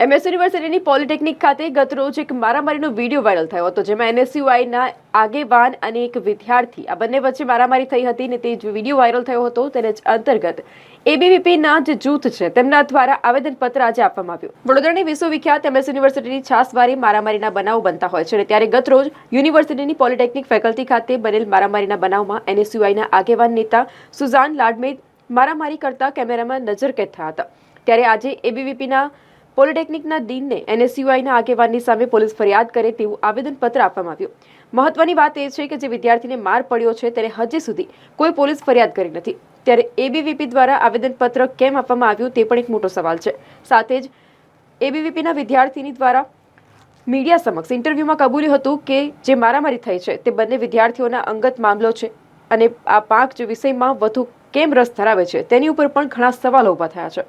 MS યુનિવર્સિટીની polytechnic ખાતે ગત રોજ એક મારામારીનો વીડિયો વાયરલ થયો હતો, જેમાં એનએસયુઆઈના આગેવાન અને એક વિદ્યાર્થી, આ બંને વચ્ચે મારામારી થઈ હતી ને તે વીડિયો વાયરલ થયો હતો, તેને જ અંતર્ગત એબીવીપીના જે જૂથ છે, તેમના દ્વારા આવેદનપત્ર આજે આપવામાં આવ્યું. વડોદરાની વિશ્વવિખ્યાત એમએસ યુનિવર્સિટીની છાસવારી મારામારીના બનાવ બનતા હોય છે અને ત્યારે ગતરોજ યુનિવર્સિટીની પોલિટેકનિક ફેકલ્ટી ખાતે બનેલ મારામારીના બનાવમાં એનએસયુઆઈના આગેવાન નેતા સુઝાન લાડમેદ મારામારી કરતા કેમેરામાં નજરકેદ થયા હતા. ત્યારે આજે એબીવીપીના પોલિટેકનિકના ડીનને એનએસયુઆઈના આગેવાનની સામે પોલીસ ફરિયાદ કરે તેવું આવેદનપત્ર આપવામાં આવ્યું. મહત્વની વાત એ છે કે જે વિદ્યાર્થીને માર પડ્યો છે તેને હજી સુધી કોઈ પોલીસ ફરિયાદ કરી નથી. ત્યારે એબીવીપી દ્વારા આવેદનપત્ર કેમ આપવામાં આવ્યું તે પણ એક મોટો સવાલ છે. સાથે જ એબીવીપીના વિદ્યાર્થીની દ્વારા મીડિયા સમક્ષ ઇન્ટરવ્યુમાં કબૂલ્યું હતું કે જે મારામારી થઈ છે તે બંને વિદ્યાર્થીઓના અંગત મામલો છે અને આ પાંચ વિષયમાં વધુ કેમ રસ ધરાવે છે તેની ઉપર પણ ઘણા સવાલો ઊભા થયા છે.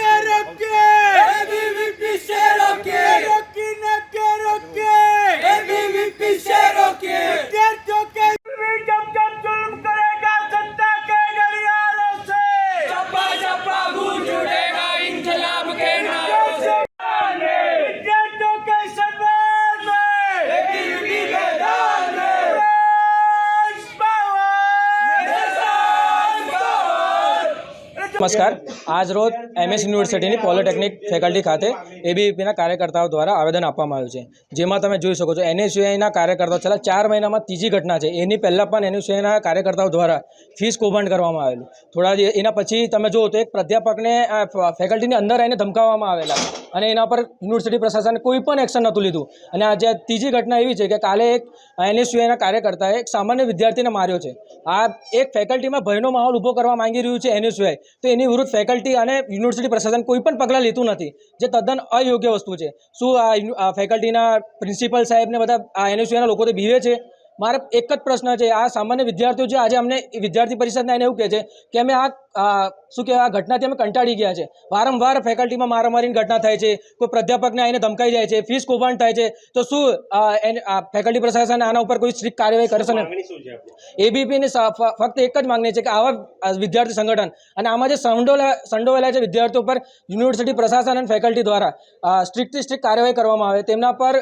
નમસ્કાર. આજ રોજ એમએસ યુનિવર્સિટીની પોલિટેકનિક ફેકલ્ટી ખાતે એબીવીપીના કાર્યકર્તાઓ દ્વારા આવેદન આપવામાં આવ્યું છે. જેમાં તમે જોઈ શકો છો એનએસયુઆઈના કાર્યકર્તાઓ છેલ્લા ચાર મહિનામાં ત્રીજી ઘટના છે. એની પહેલાં પણ એનએસયુઆઈના કાર્યકર્તાઓ દ્વારા ફીસ કૌભાંડ કરવામાં આવેલું. થોડા એના પછી તમે જુઓ તો એક પ્રાધ્યાપકને ફેકલ્ટીની અંદર આવીને ધમકાવવામાં આવેલા અને એના પર યુનિવર્સિટી પ્રશાસને કોઈ પણ એક્શન નહોતું લીધું. અને આજે ત્રીજી ઘટના એવી છે કે કાલે એક એનએસયુઆઈના કાર્યકર્તાએ એક સામાન્ય વિદ્યાર્થીને માર્યો છે. આ એક ફેકલ્ટીમાં ભયનો માહોલ ઊભો કરવા માંગી રહ્યું છે એનએસયુઆઈ તો એની વિરુદ્ધ ફેકલ્ટી અને યુનિવર્સિટી પ્રશાસન કોઈ પણ પગલાં લેતું નથી. જે તદ્દન અયોગ્ય વસ્તુ છે. શું આ ફેકલ્ટીના પ્રિન્સિપલ સાહેબને બધા, આ એનએસયુના લોકો તો બીવે છે? મારે એક જ પ્રશ્ન છે. આ સામાન્ય વિદ્યાર્થીઓ છે આજે અમને વિદ્યાર્થી પરિષદને એને એવું કહે છે કે અમે આ શું કહેવાય આ ઘટનાથી અમે કંટાળી ગયા છે. વારંવાર ફેકલ્ટીમાં મારામારીની ઘટના થાય છે કોઈ પ્રાધ્યાપકને આવીને ધમકાઈ જાય છે ફીસ કૌભાંડ થાય છે તો શું ફેકલ્ટી પ્રશાસન આના ઉપર કોઈ સ્ટ્રિક્ટ કાર્યવાહી કરશે ને? એબીપીની ફક્ત એક જ માંગણી છે કે આવા વિદ્યાર્થી સંગઠન અને આમાં જે સંડોલા સંડોવાયેલા છે વિદ્યાર્થીઓ પર યુનિવર્સિટી પ્રશાસન અને ફેકલ્ટી દ્વારા સ્ટ્રિક્ટથી સ્ટ્રિક્ટ કાર્યવાહી કરવામાં આવે તેમના પર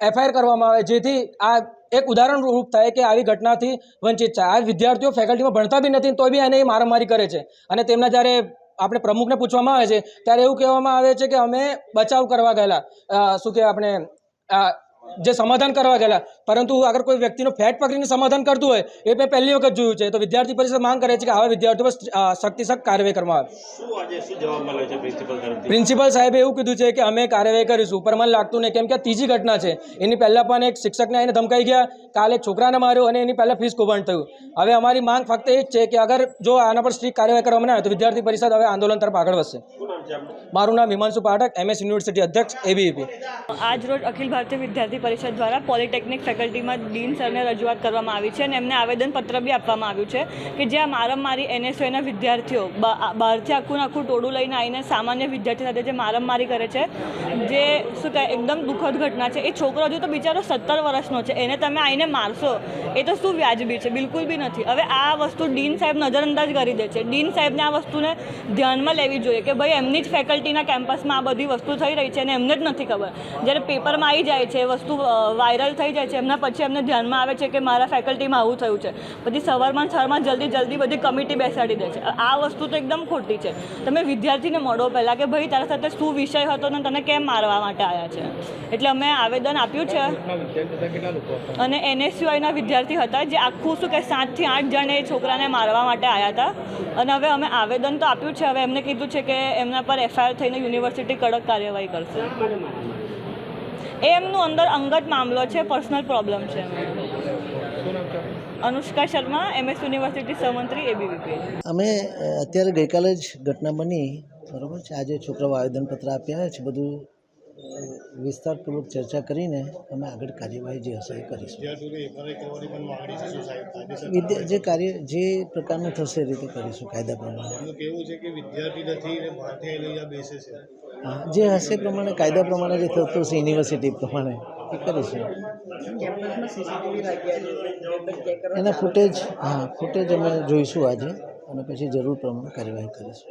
એફઆઈઆર કરવામાં આવે જેથી આ એક ઉદાહરણ રૂપ થાય કે આવી ઘટનાથી વંચિત છે. આ વિદ્યાર્થીઓ ફેકલ્ટીમાં ભણતા બી નથી તો બી એને એ મારામારી કરે છે. અને તેમના જ્યારે આપણે પ્રમુખને પૂછવામાં આવે છે, ત્યારે એવું કહેવામાં આવે છે કે અમે બચાવ કરવા ગયેલા. શું કે આપણે જે સમાધાન કરવા ગયેલા. પરંતુ અગર કોઈ વ્યક્તિનો ફેટ પકડીને સમાધાન કરતું હોય એ મેં પહેલી વખત જોયું છે. તો વિદ્યાર્થી પરિષદ માંગ કરે છે કે આવા વિદ્યાર્થીઓ પર અ, કાર્યવાહી કરવામાં આવે. પ્રિન્સિપલ સાહેબે એવું કીધું છે કે અમે કાર્યવાહી કરીશું પર મને લાગતું નહીં. કેમ કે આ ત્રીજી ઘટના છે. એની પહેલાં પણ એક શિક્ષકને આવીને ધમકાઈ ગયા. કાલે એક છોકરાને માર્યો અને એની પહેલાં ફીસ કૌભાંડ થયું. હવે અમારી માંગ ફક્ત એ જ છે કે અગર જો આના પર સ્ટ્રીક કાર્યવાહી કરવામાં આવે તો વિદ્યાર્થી પરિષદ હવે આંદોલન તરફ આગળ વધશે. મારું નામ હિમાંશુ પાઠક એમએસ યુનિવર્સિટી અધ્યક્ષ એબીવીપી આજ રોજ અખિલ ભારતીય વિદ્યાર્થી પરિષદ દ્વારા પોલિટેકનિક ફેકલ્ટીમાં ડીન સરને રજૂઆત કરવામાં આવી છે અને એમને આવેદનપત્ર બી આપવામાં આવ્યું છે કે જ્યાં મારમમારી એનએસઓના વિદ્યાર્થીઓ બહારથી આખું આખું ટોળું લઈને આવીને સામાન્ય વિદ્યાર્થી સાથે જે મારમમારી કરે છે, જે શું કહે એકદમ દુઃખદ ઘટના છે. એ છોકરો હજુ તો બિચારો સત્તર વર્ષનો છે. એને તમે આવીને મારશો, એ તો શું વ્યાજબી છે? બિલકુલ બી નથી. હવે આ વસ્તુ ડીન સાહેબ નજરઅંદાજ કરી દે છે. ડીન સાહેબને આ વસ્તુને ધ્યાનમાં લેવી જોઈએ કે ભાઈ એમની જ ફેકલ્ટીના કેમ્પસમાં આ બધી વસ્તુ થઈ રહી છે અને એમને જ નથી ખબર. જ્યારે પેપરમાં આવી જાય છે વસ્તુ વાયરલ થઈ જાય છે એમના પછી એમને ધ્યાનમાં આવે છે કે મારા ફેકલ્ટીમાં આવું થયું છે. પછી સવારમાં સરમાં જલ્દી જલ્દી બધી કમિટી બેસાડી દે છે. આ વસ્તુ તો એકદમ ખોટી છે. તમે વિદ્યાર્થીને મળો પહેલાં કે ભાઈ તારા સાથે શું વિષય હતો ને તને કેમ મારવા માટે આવ્યા છે? એટલે અમે આવેદન આપ્યું છે. અને એનએસયુઆઈના વિદ્યાર્થી હતા જે આખું શું કે સાતથી આઠ જણ એ છોકરાને મારવા માટે આવ્યા હતા. અને હવે અમે આવેદન તો આપ્યું છે. હવે એમને કીધું છે કે એમના પર એફઆઈઆર થઈને યુનિવર્સિટી કડક કાર્યવાહી કરશે. એ એમનું અંદર અંગત મામલો છે પર્સનલ પ્રોબ્લેમ છે. અનુષ્કા શર્મા એમએસ યુનિવર્સિટી સહમંત્રી એબીવીપી. અમે અત્યારે ગઈકાલે જ ઘટના બની. બરાબર છે? આજે છોકરાઓ આવેદનપત્ર આપ્યા છે બધું વિસ્તારપૂર્વક ચર્ચા કરીને અમે આગળ કાર્યવાહી જે હશે એ કરીશું. જે કાર્ય જે પ્રકારનું થશે એ રીતે કરીશું કાયદા પ્રમાણે. કેવું છે કે વિદ્યાર્થી નથી ને બહારથી લઈ આ બેસે છે. હા જે હશે પ્રમાણે કાયદા પ્રમાણે જે થતું હશે યુનિવર્સિટી પ્રમાણે એ કરીશું. એના ફૂટેજ હા ફૂટેજ અમે જોઈશું આજે અને પછી જરૂર પ્રમાણે કાર્યવાહી કરીશું.